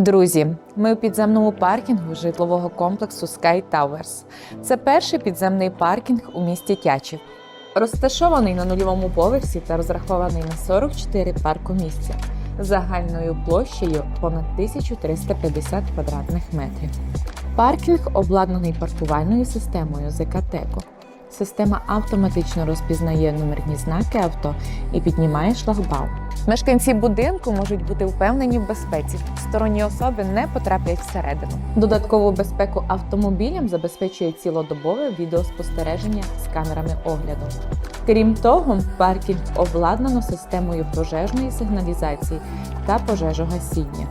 Друзі, ми у підземному паркінгу житлового комплексу Sky Towers. Це перший підземний паркінг у місті Тячів. Розташований на нульовому поверсі та розрахований на 44 паркомісця загальною площею понад 1350 квадратних метрів. Паркінг обладнаний паркувальною системою ЗКТЕКО. Система автоматично розпізнає номерні знаки авто і піднімає шлагбаум. Мешканці будинку можуть бути впевнені в безпеці. Сторонні особи не потраплять всередину. Додаткову безпеку автомобілям забезпечує цілодобове відеоспостереження з камерами огляду. Крім того, паркінг обладнано системою пожежної сигналізації та пожежогасіння,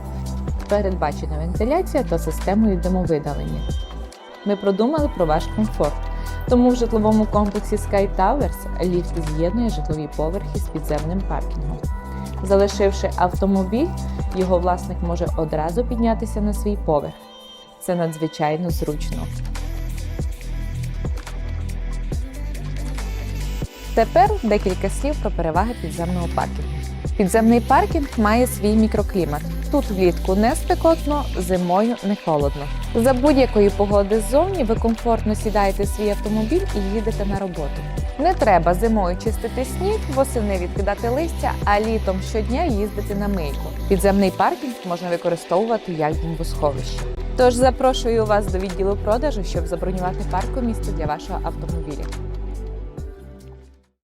передбачена вентиляція та системою димовидалення. Ми продумали про ваш комфорт. Тому в житловому комплексі Sky Towers ліфт з'єднує житлові поверхи з підземним паркінгом. Залишивши автомобіль, його власник може одразу піднятися на свій поверх. Це надзвичайно зручно. Тепер декілька слів про переваги підземного паркінгу. Підземний паркінг має свій мікроклімат. Тут влітку не спекотно, зимою не холодно. За будь-якої погоди ззовні ви комфортно сідаєте свій автомобіль і їдете на роботу. Не треба зимою чистити сніг, восени відкидати листя, а літом щодня їздити на мийку. Підземний паркінг можна використовувати як бомбосховище. Тож запрошую вас до відділу продажу, щоб забронювати паркомісце для вашого автомобіля.